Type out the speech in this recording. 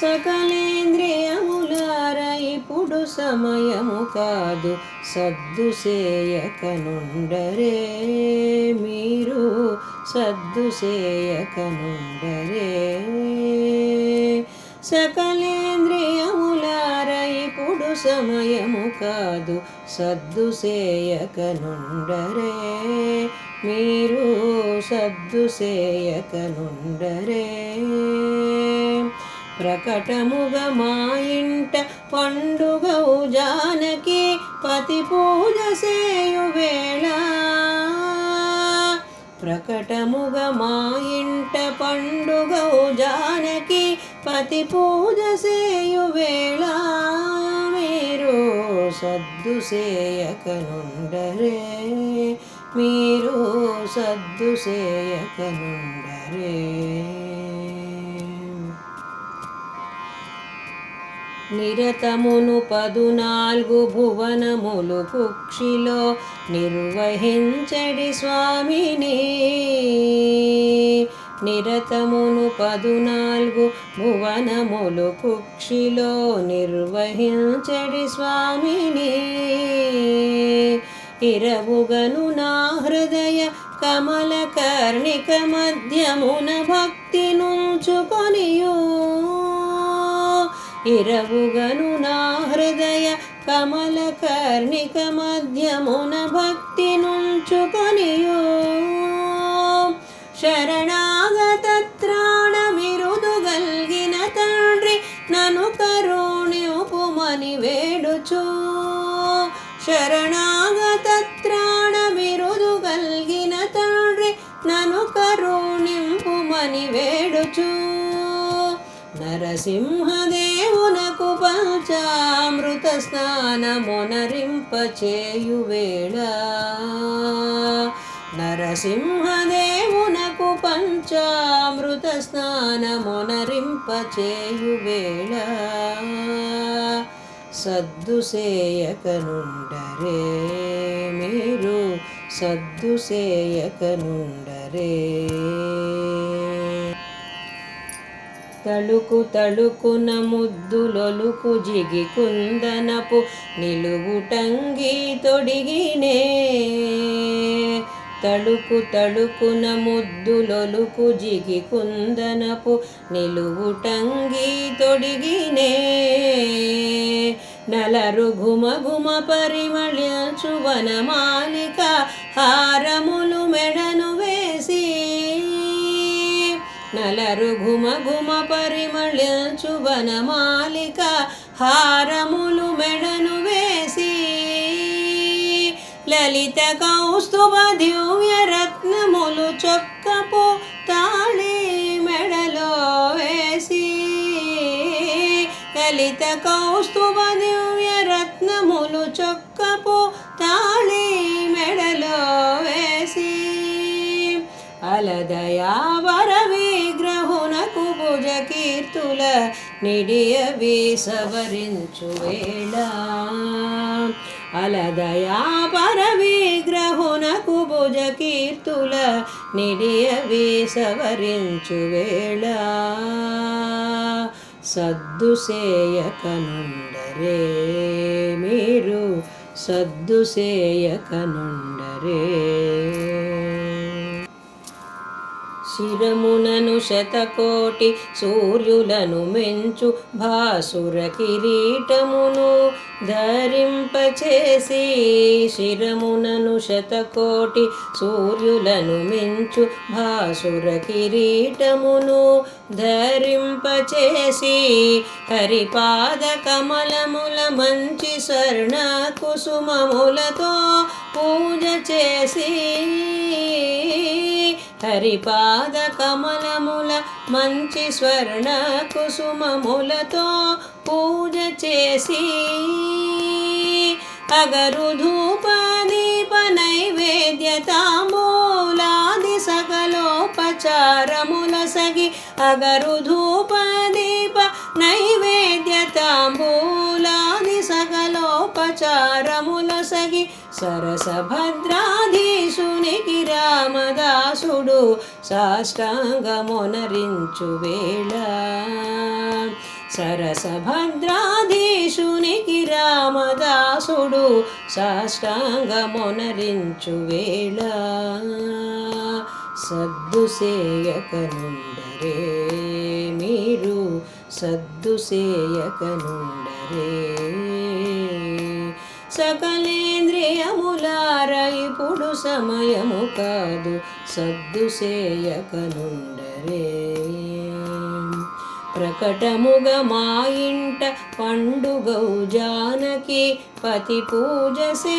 సకలేంద్రియములార ఇప్పుడు సమయము కాదు సద్దు చేయకనుండరే మీరు. సద్దు చేయకనుండరే సకలేంద్రియములార ఇప్పుడు సమయము కాదు సద్దు చేయకనుండరే మీరు. సద్దు చేయకనుండరే ప్రకటముగా మా ఇంట పండుగ జానకి పతి పూజ చేయు వేళ. ప్రకటముగా మా ఇంట పండుగ జానకి పతి పూజ చేయు వేళ. మీరు సద్దు చేయకనుండరే మీరు సద్దు చేయకనుండరే నిరతమును పదునాలుగు భువనములు కుక్షిలో నిర్వహించడి స్వామిని. నిరతమును పదునాలుగు భువనములు కుక్షిలో నిర్వహించడి స్వామిని. ఇరవుగను నా హృదయ కమల కర్ణిక మధ్యమున భక్తి నుంచుకొనియు. ఇరవుగను నా హృదయ కమల కర్ణిక మధ్యమున భక్తి నుంచుకొనియో. శరణాగత త్రాణ బిరుదు గల్గిన తండ్రి నను కరుణి ఉపమని వేడుచు. శరణ నరసింహదేవునకు పంచామృత స్నానమొనరింప చేయు వేళ నరసింహదేవునకు పంచామృత స్నానమొనరింప చేయు వేళ సద్దు సేయకనుండరే మీరు సద్దు సేయకనుండరే. తళుకు తళుకున ముద్దులొలుకు జిగి కుందనపు నిలువుటంగి తొడిగినే. తళుకు తళుకున ముద్దులొలుకు జిగి కుందనపు నిలువుటంగి తొడిగినే. నలరు ఘుమ ఘుమ పరిమళించు వనమాలిక హారములు మెడను నలరు ఘుమ ఘుమ పరిమళించు వనమాలిక హారములు మెడను వేసి లలిత కౌస్తుభ దివ్య రత్నములు చొక్కపు తాళి మెడలో వేసి లలిత కౌస్తుభ దివ్య రత్నములు చొక్క కీర్తుల నిడియవి సవరించు వేళ. అలదయాపర విగ్రహునకు భుజ కీర్తుల నిడియవి సవరించు వేళ. సద్దు సేయకనుండరే మీరు సద్దు సేయకనుండరే శిరమునను శతకోటి సూర్యులను మెంచు భాసుర కిరీటమును ధరింపచేసి శిరమునను శతకోటి సూర్యులను మెంచు భాసుర కిరీటమును ధరింపచేసి హరిపాద కమలముల మంచి స్వర్ణ కుసుమములతో పూజ చేసి హరిపాద కమలముల మంచి స్వర్ణ కుసుమములతో పూజ చేసి అగరు ధూప దీప నైవేద్య తాంబూలాది సకలోపచారముల సగి అగరు ధూప దీప నైవేద్య తాంబూలాది సకలోపచారముల సగి సరసభద్రాధీశునికి రామదాసుడు సాష్టాంగమునరించు వేళ. సరసభద్రాధీశునికి రామదాసుడు సాష్టాంగమునరించు వేళ. సద్దు సేయకనుండరే మీరు సద్దు సేయకనుండరే సకలేంద్రియములార ఇప్పుడు సమయము కాదు. సద్దు సేయకనుండరే ప్రకటముగా మా ఇంట పండుగౌ జానకి పతి పూజ సే